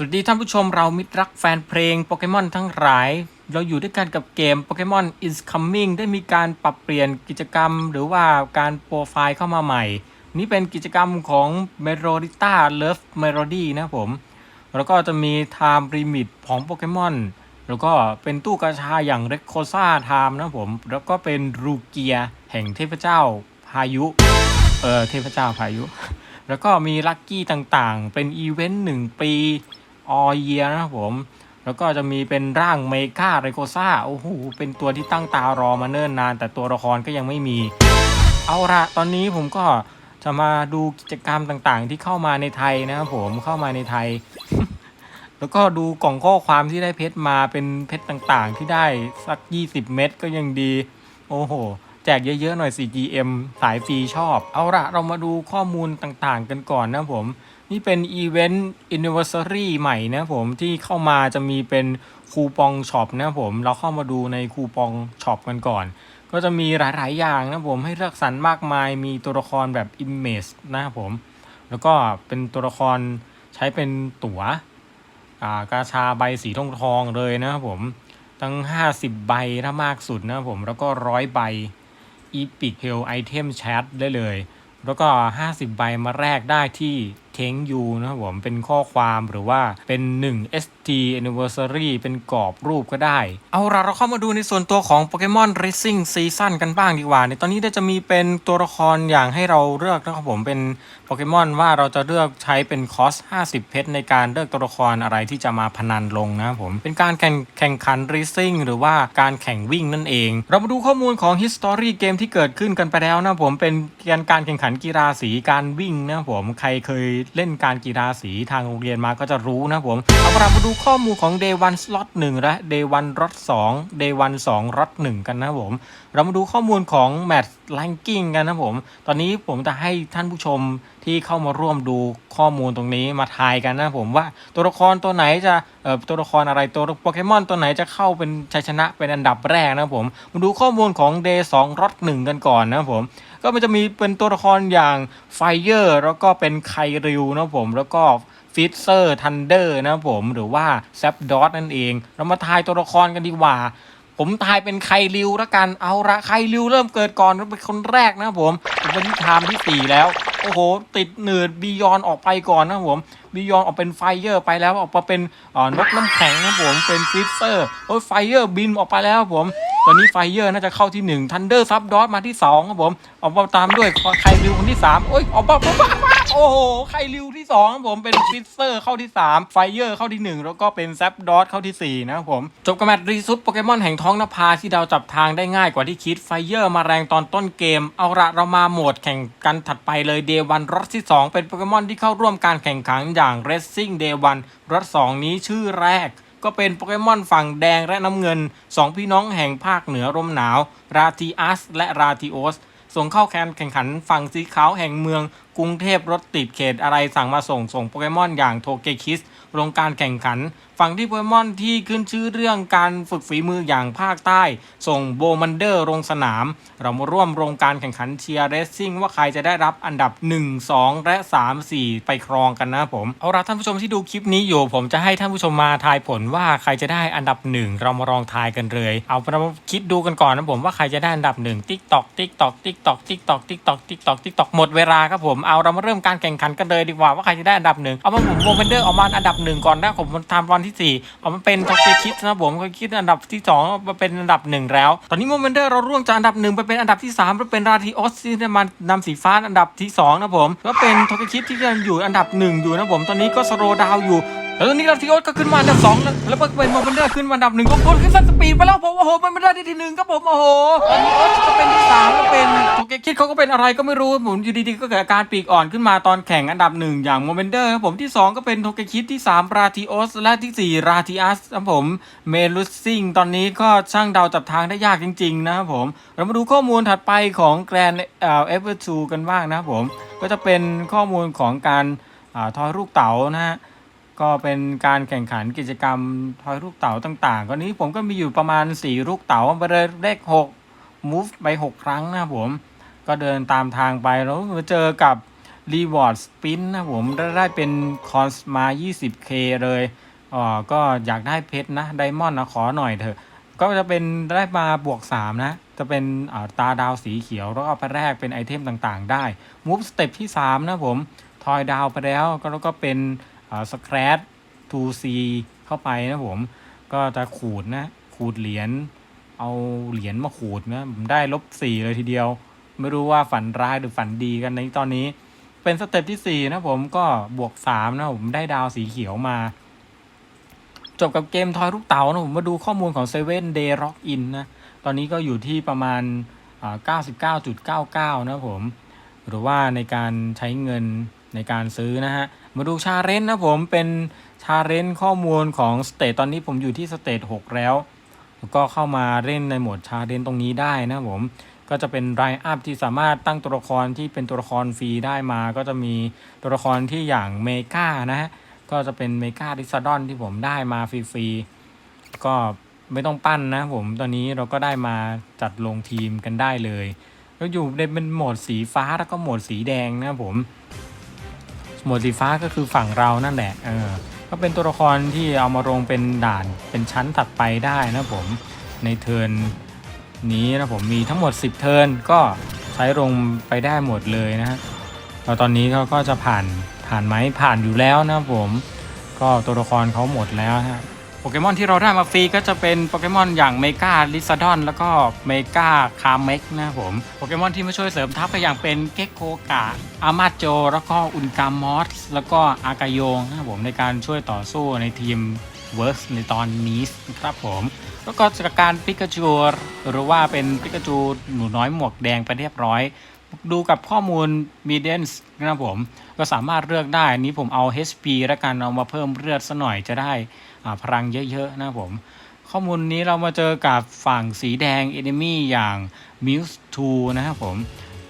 สวัสดีท่านผู้ชมเรามิตรรักแฟนเพลงโปเกมอนทั้งหลาย เราอยู่ด้วยกันกับเกมโปเกมอน is coming ได้มีการปรับเปลี่ยนกิจกรรม หรือว่าการโปรไฟล์เข้ามาใหม่ นี่เป็นกิจกรรมของ m e r o d i t a Love Melody นะผม แล้วก็จะมี Time Limit ของโปเกมอนแล้วก็เป็นตู้กาชาอย่าง r e c o s a Time นะผม แล้วก็เป็นรูเกียแห่งเทพเจ้าพายุ เออเทพเจ้าพายุ แล้วก็มีลัคกี้ต่างๆ เป็นอีเวนต์หนึ่งปี ออเยียนะครับผม แล้วก็จะมีเป็นร่างเมกาเรโกซ่าโอ้โหเป็นตัวที่ตั้งตารอมาเนิ่นนาน แต่ตัวละครก็ยังไม่มี เอาละตอนนี้ผมก็จะมาดูกิจกรรมต่างๆ ที่เข้ามาในไทยนะครับผมเข้ามาในไทย แล้วก็ดูกล่องข้อความที่ได้เพชรมาเป็นเพชรต่างๆ ที่ได้สัก 20 เม็ดก็ยังดี โอ้โหแจกเยอะ ๆ หน่อย 4GM สายฟรีชอบ เอาละเรามาดูข้อมูลต่างๆ กันก่อนนะผม นี่เป็นอีเวนต์ anniversary ใหม่นะผมที่เข้ามาจะมีเป็นคูปองช็อปนะผมเราเข้ามาดูในคูปองช็อปกันก่อน ก็จะมีหลาย ๆ อย่างนะผมให้เลือกสรรมากมายมีตัวละครแบบ image นะครับผม แล้วก็เป็นตัวละครใช้เป็นตั๋วอากาชาใบสีทองทองเลยนะครับผมตั้ง 50 ใบถ้ามากสุดนะผมแล้วก็ร้อยใบ Epic Hell Item Chat ได้เลย แล้วก็ 50 ใบมาแลกได้ที่ เทงยูนะครับผมเป็นข้อความหรือว่าเป็น 1 ST Anniversary เป็นกรอบรูปก็ได้ เอาละเราเข้ามาดูในส่วนตัวของ Pokemon Racing Season กันบ้างดีกว่า ในตอนนี้จะมีเป็นตัวละครอย่างให้เราเลือกนะครับผมเป็นโปเกมอนว่าเราจะเลือกใช้เป็นคอส 50 เพชรในการเลือกตัวละครอะไรที่จะมาพนันลงนะครับผมเป็นการแข่งแข่งขัน Racing หรือว่าการแข่งวิ่งนั่นเอง เรามาดูข้อมูลของ History เกมที่เกิดขึ้นกันไปแล้วนะผมเป็นการการแข่งขันกีฬาสีการวิ่งนะผมใครเคยเล่นการกีฬาสีทางโรงเรียนมาก็จะรู้นะผม เอาเรามาดูข้อมูลของ Day 1 Slot 1 และ Day 1 Rot 2 Day 1 2 Rot 1 กันนะผม เรามาดูข้อมูลของ Match Ranking กันนะผม ตอนนี้ผมจะให้ท่านผู้ชมที่เข้ามาร่วมดูข้อมูลตรงนี้มาทายกันนะผมว่าตัวละครตัวไหนจะตัวละครอะไรตัวโปเกมอนตัวไหนจะเข้าเป็นชัยชนะเป็นอันดับแรกนะผม มาดูข้อมูลของ Day 2 Rot 1 กันก่อนนะผม ก็มันจะมีเป็นตัวละครอย่างไฟเ e อร์แล้วก็เป็นไคริวนะผมแล้วก็ฟิตเซอร์ทันเดอร์นะผมหรือว่าแซปดอทนั่นเอง เรามาทายตัวละครกันดีกว่า ผมทายเป็นไคริวล้วกันเอาละไคริวเริ่มเกิดก่อนเป็นคนแรกนะผมเป็นที่ไทม์ที่ 4 แล้ว โอ้โห ติดหนืดบียอนออกไปก่อนนะผมบียอนออกเป็นไฟเ e อร์ไปแล้วออกมาเป็นนกน้ำแข็งนะผมเป็นฟิตเซอร์โอ้ยไฟเ e อร์บินออกไปแล้วผม ตอนนี้ไฟเ e อร์น่าจะเข้าที่1ทันเดอร์ซับดอทมาที่2ครับผมออกมาตามด้วยไคริวคนที่3โอ้ยออกมาปุ๊บปั๊บปั๊บโอ้โหไคริวที่2ครับผมเป็นฟิตเซอร์เข้าที่ 3 ไฟเ e อร์เข้าที่ 1 แล้วก็เป็นแซปดอทเข้าที่ 4 นะครับผม จบกับแมตช์รีซุปโปเกมอนแห่งท้องนภาที่เดาจับทางได้ง่ายกว่าที่คิดไฟเ e อร์มาแรงตอนต้นเกม เอาละเรามาโหมดแข่งกันถัดไปเลยเดวันรถที่ 2 เป็นโปเกมอนที่เข้าร่วมการแข่งขันอย่าง Racing Day 1รถ2นี้ชื่อแรก ก็เป็นโปเกมอนฝั่งแดงและน้ำเงิน 2 พี่น้องแห่งภาคเหนือลมหนาว ราทีอัสและราทีโอสส่งเข้าแข่งแข่งขันฝั่งสีขาวแห่งเมือง กรุงเทพรถติดเขตอะไรสั่งมาส่งส่งโปเกมอนอย่างโทเกคิสลงการแข่งขัน ฝั่งที่โปเกมอนที่ขึ้นชื่อเรื่องการฝึกฝีมืออย่างภาคใต้ ส่งโบมันเดอร์ลงสนาม เรามาร่วมโรงการแข่งขันเชียร์เรสซิ่งว่าใครจะได้รับอันดับ 1 2 และ 3 4 ไปครองกันนะผม เอาละท่านผู้ชมที่ดูคลิปนี้อยู่ ผมจะให้ท่านผู้ชมมาทายผลว่าใครจะได้อันดับ 1 เรามาลองทายกันเลย เอาเราคิดดูกันก่อนนะผมว่าใครจะได้อันดับ1ติ๊กตอกติ๊กตอกติ๊กตอกติ๊กตอกติ๊กตอกติ๊กตอกติ๊กตอกหมดเวลาครับผมเอาเรามาเริ่มการแข่งขันกันเลยดีกว่าว่าใครจะได้อันดับหนึ่งเอามาผมโมเมนเดอร์ออกมาอันดับหนึ่งก่อนนะผมทำวันที่สี่เอามาเป็นท็อปคิดนะผมก็คิดอันดับที่สองมาเป็นอันดับหนึ่งแล้ว ตอนนี้โมเมนเดอร์เราร่วงจากอันดับหนึ่งไปเป็นอันดับที่สามเป็นราทีออสที่ได้มานำสีฟ้าอันดับที่สองนะผมก็เป็นท็อปคิดที่ยังอยู่อันดับหนึ่งอยู่นะผมตอนนี้ก็สโลดาวอยู่แล้วตอนนี้ราทีโอสก็ขึ้นมาอันดับสองแล้วก็เป็นโมเมนเดอร์ขึ้นมาอันดับหนึ่งก็คนขึ้นสันสปีดไปแล้วผมโอ้โหมันไม่ได้ที่หนึ่งครับผมโอ้โหตอนนี้โอส คิดเขาก็เป็นอะไรก็ไม่รู้ผมอยู่ดีๆก็เกิดอาการปีกอ่อนขึ้นมาตอนแข่งอันดับหนึ่งอย่างโมเมนเดอร์ครับผมที่สองก็เป็นโทเกคิดที่สามราทีโอส และที่สี่ราทีอัสครับผมเมลุสซิงตอนนี้ก็ช่างเดาจับทางได้ยากจริง ๆ นะครับผม เรามาดูข้อมูลถัดไปของแกรนเอเวอร์ทูกันบ้างนะครับผม ก็จะเป็นข้อมูลของการอทอยลูกเต๋านะฮะก็เป็นการแข่งขันกิจกรรมทอยลูกเต๋าต่างๆก็นี้ผมก็มีอยู่ประมาณ4ลูกเต๋าไปเลยเลข6 move ไป 6 ครั้งนะครับผม ก็เดินตามทางไปแล้วมาเจอกับ Reward Spin นะผมได้ได้เป็นคอนมา 20k เลยอ๋อก็อยากได้เพชรนะไดมอนด์นะขอหน่อยเถอะ ก็จะเป็นได้มาบวก 3 นะ จะเป็นาตาดาวสีเขียวแล้วก็เอาไปแรกเป็นไอเทมต่างๆ ได้มูฟสเต็ปที่ 3 นะผม ทอยดาวไปแล้วก็แล้วก็เป็นสแครต 2C เข้าไปนะผม ก็จะขูดนะ ขูดเหรียญเอาเหรียญมาขูดนะผมได้ลบสี่เลยทีเดียว ไม่รู้ว่าฝันร้ายหรือฝันดีกันในตอนนี้ เป็นสเต็ปที่สี่นะผมก็บวกสามนะผมได้ดาวสีเขียวมา จบกับเกมทอยลูกเต๋านะผมมาดูข้อมูลของ7 Day Rock In นะ ตอนนี้ก็อยู่ที่ประมาณ 99.99 นะผม หรือว่าในการใช้เงินในการซื้อนะฮะ มาดูชาเรนนะผมเป็นชาเรนข้อมูลของสเตตตอนนี้ผมอยู่ที่สเตต6แล้วแล้วก็เข้ามาเล่นในโหมดชาเรนตรงนี้ได้นะผม ก็จะเป็นไรอัพที่สามารถตั้งตัวละครที่เป็นตัวละครฟรีได้มา ก็จะมีตัวละครที่อย่างเมกานะฮะก็จะเป็นเมกาดิซาดอนที่ผมได้มาฟรีๆก็ไม่ต้องปั้นนะผมตอนนี้เราก็ได้มาจัดลงทีมกันได้เลยก็อยู่ในเป็นโหมดสีฟ้าแล้วก็โหมดสีแดงนะผมโหมดสีฟ้าก็คือฝั่งเรานั่นแหละเออก็เป็นตัวละครที่เอามาลงเป็นด่านเป็นชั้นถัดไปได้นะผมในเทิร์น นี้นะผมมีทั้งหมด 10 เทิร์นก็ใช้ลงไปได้หมดเลยนะฮะแล้วตอนนี้เขาก็จะผ่านผ่านไหมผ่านอยู่แล้วนะผมก็ตัวละครเขาหมดแล้วฮะโปเกมอนที่เราได้มาฟรีก็จะเป็นโปเกมอนอย่างเมกาลิซาดอนแล้วก็เมกาคาเมกนะผมโปเกมอนที่มาช่วยเสริมทัพก็อย่างเป็นเกกโคกะอามาโจ แล้วก็อุนกามอสแล้วก็อากาโยงนะผมในการช่วยต่อสู้ในทีมเวิร์สในตอนนี้ครับผม แล้วก็จากการปิกาจูหรือว่าเป็นปิกาจูหนูน้อยหมวกแดงไปเรียบร้อย ดูกับข้อมูลมีเดนส์นะครับผม ก็สามารถเลือกได้นี้ผมเอา HP แล้วกันเอามาเพิ่มเลือดซะหน่อยจะได้พลังเยอะๆนะครับผม ข้อมูลนี้เรามาเจอกับฝั่งสีแดง Enemy อย่าง Mewtwo นะครับผม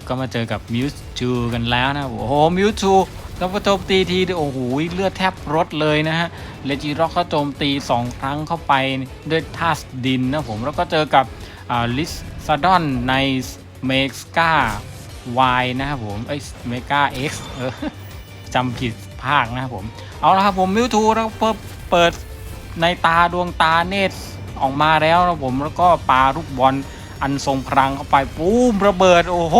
ก็มาเจอกับ Mewtwo กันแล้วนะครับโอ้โห Mewtwo แล้วพอโจมตีทีโอ้โหเลือดแทบรดเลยนะฮะเลจิร็อกก็โจมตี 2 ครั้งเข้าไปด้วยท่าดินนะผมแล้วก็เจอกับลิสซาดอนในเมกกาวายนะครับผมเอ้ยเมกาเอ็กซ์จำผิดภาคนะครับผม เอาละครับผมมิวทูแล้วเปิดเปิดในตาดวงตาเนตออกมาแล้วนะผมแล้วก็ปาลูกบอลอันทรงพลังเข้าไปปูมระเบิด โอ้โห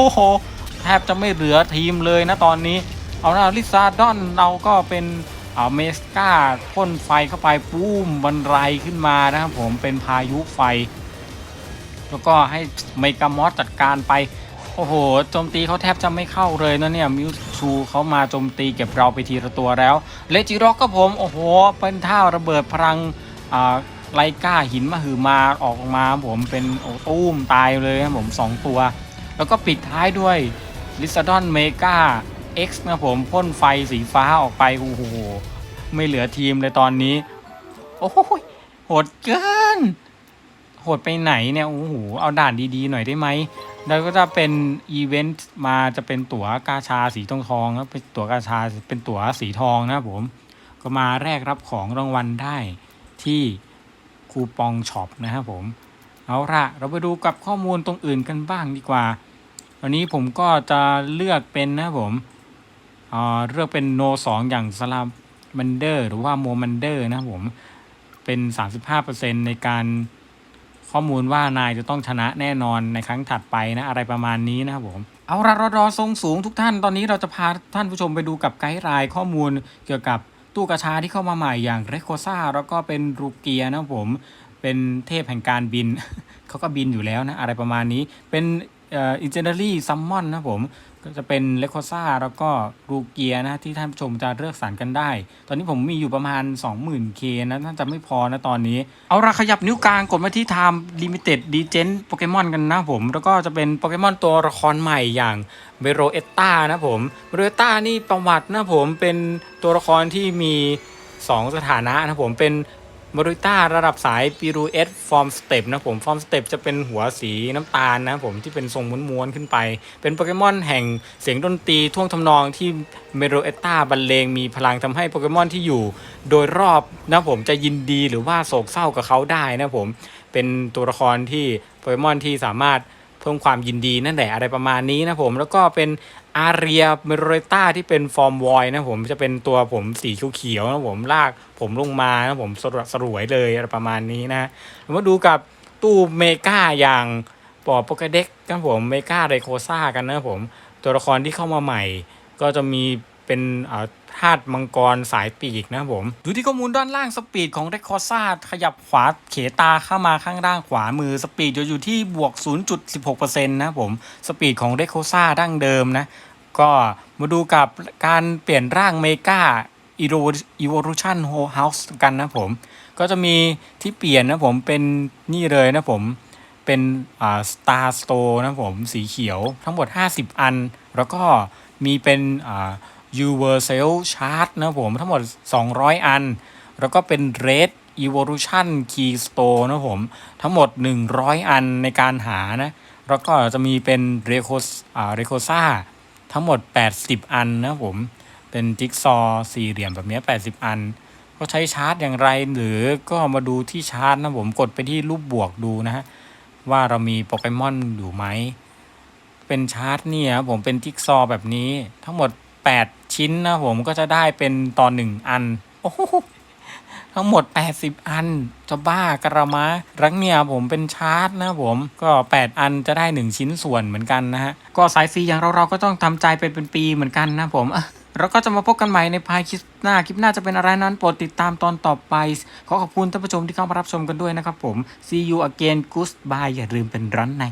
แทบจะไม่เหลือทีมเลยนะตอนนี้ เอาละลิซาดอนเราก็เป็นอ่าเมสกาพ่นไฟเข้าไปปูมบันไรขึ้นมานะครับผมเป็นพายุไฟ แล้วก็ให้เมกามอสจัดการไป โอ้โหโจมตีเขาแทบจะไม่เข้าเลยนะเนี่ยมิวชูเขามาโจมตีเก็บเราไปทีละตัวแล้วเลจิร็อกก็ผมโอ้โหเป็นท่าระเบิดพลังอ่าไลก้าหินมาหือมาออกมาผมเป็นโอ้ตุ้มตายเลยนะผม 2 ตัว แล้วก็ปิดท้ายด้วยลิซาดอนเมกา X นะผมพ่นไฟสีฟ้าออกไปโอ้โหไม่เหลือทีมเลยตอนนี้ โอ้โหโหดเกิน โหดไปไหนเนี่ยโอ้โหเอาด่านดีๆหน่อยได้ไหมแล้วก็จะเป็นอีเวนต์มาจะเป็นตั๋วกาชาสีทองทองครับเป็นตั๋วกาชาเป็นตั๋วสีทองนะครับผม ก็มาแลกรับของรางวัลได้ที่คูปองช็อปนะครับผม เอาละเราไปดูกับข้อมูลตรงอื่นกันบ้างดีกว่า วันนี้ผมก็จะเลือกเป็นนะผม เลือกเป็นโนสองอย่างสลัมมันเดอร์หรือว่าโมมันเดอร์นะครับผมเป็น 35%ในการข้อมูลว่านายจะต้องชนะแน่นอนในครั้งถัดไปนะ อะไรประมาณนี้นะครับผม เอาละรอรอทรงสูงทุกท่านตอนนี้เราจะพาท่านผู้ชมไปดูกับไกด์ไลน์ข้อมูลเกี่ยวกับตู้กระชาที่เข้ามาใหม่อย่างเรโคซ่าแล้วก็เป็นรูเกียนะครับผม เป็นเทพแห่งการบิน เขาก็บินอยู่แล้วนะ อะไรประมาณนี้เป็น อินเจเนอรี่ซัมมอนนะผมก็จะเป็นเลโคซ่าแล้วก็รูเกียนะที่ท่านผู้ชมจะเลือกสรรกันได้ ตอนนี้ผมมีอยู่ประมาณ 20,000K นะน่านจะไม่พอนะตอนนี้ เอาละขยับนิ้วกลางกดมาที่ Time Limited d e g e n โปเกมอนกันนะผม แล้วก็จะเป็นโปเกมอนตัวละครใหม่อย่างเบโรเอตตานะผมเบโรเอตตานี่ประวัตินะผมเป็นตัวละครที่มี 2 สถานะนะผมเป็น มาริต้าระดับสายปิรูเอสฟอร์มสเต็ปนะผมฟอร์มสเต็ปจะเป็นหัวสีน้ำตาลนะผมที่เป็นทรงม้วนๆขึ้นไป เป็นโปเกมอนแห่งเสียงดนตรีท่วงทำนองที่เมโรเอต้าบรรเลงมีพลังทำให้โปเกมอนที่อยู่ โดยรอบนะผมจะยินดีหรือว่าโศกเศร้ากับเขาได้นะผมเป็นตัวละครที่โปเกมอนที่สามารถ เพิ่มความยินดีนั่นแหละอะไรประมาณนี้นะผมแล้วก็เป็นอาเรียเมโรต้าที่เป็นฟอร์มวอยนะผมจะเป็นตัวผมสีเขียวๆนะผมลากผมลงมานะผมสรวสรวยเลยอะไรประมาณนี้นะมาดูกับตู้เมกาอย่างปอโปเกเด็กกันผมเมกาไรโคซ่ากันนะผม ตัวละครที่เข้ามาใหม่ ก็จะมี เป็นธาตุมังกรสายปีกนะครับผมดูที่ข้อมูลด้านล่างสปีดของเรคคอซ่าขยับขวาเขตาเข้ามาข้างล่างขวามือสปีดจะอยู่ที่บวก 0.16%นะครับผมสปีดของเรคคอซ่าดั้งเดิมนะ ก็มาดูกับการเปลี่ยนร่างเมกาอีโวลูชันโฮเฮาส์กันนะผม ก็จะมีที่เปลี่ยนนะผมเป็นนี่เลยนะผมเป็นอ่า Star Store นะผมสีเขียวทั้งหมด 50 อัน แล้วก็มีเป็นอ่า Universal Chart นะผมทั้งหมด 200 อัน แล้วก็เป็น Red Evolution Key Store นะผม ทั้งหมด 100 อันในการหานะ แล้วก็จะมีเป็น r e c o อ่า r e c o s a ทั้งหมด 80 อันนะผม เป็นจิ๊กซอว์สี่เหลี่ยมแบบนี้ 80 อัน ก็ใช้ชาร์จอย่างไร หรือก็มาดูที่ชาร์จนะผมกดไปที่รูปบวกดูนะฮะ ว่าเรามีโปเกมอนอยู่ไหม เป็นชาร์ตเนี่ยครับผมเป็นจิ๊กซอว์แบบนี้ทั้งหมด 8 ชิ้นนะผมก็จะได้เป็นตอนหนึ่งอัน โอ้โหทั้งหมด 80 อัน จะบ้ากระมะรักเนี่ยผมเป็นชาร์ตนะผมก็ 8 อันจะได้ 1 ชิ้นส่วนเหมือนกันนะฮะ ก็สายฟรีอย่างเราเราก็ต้องทำใจเป็นเป็นปีเหมือนกันนะผมเราก็จะมาพบกันใหม่ในภายคลิปหน้า คลิปหน้าจะเป็นอะไรนั้นโปรดติดตามตอนต่อไป ขอขอบคุณท่านผู้ชมที่เข้ามารับชมกันด้วยนะครับผม see you again goodbye อย่าลืมเป็นร้อนใน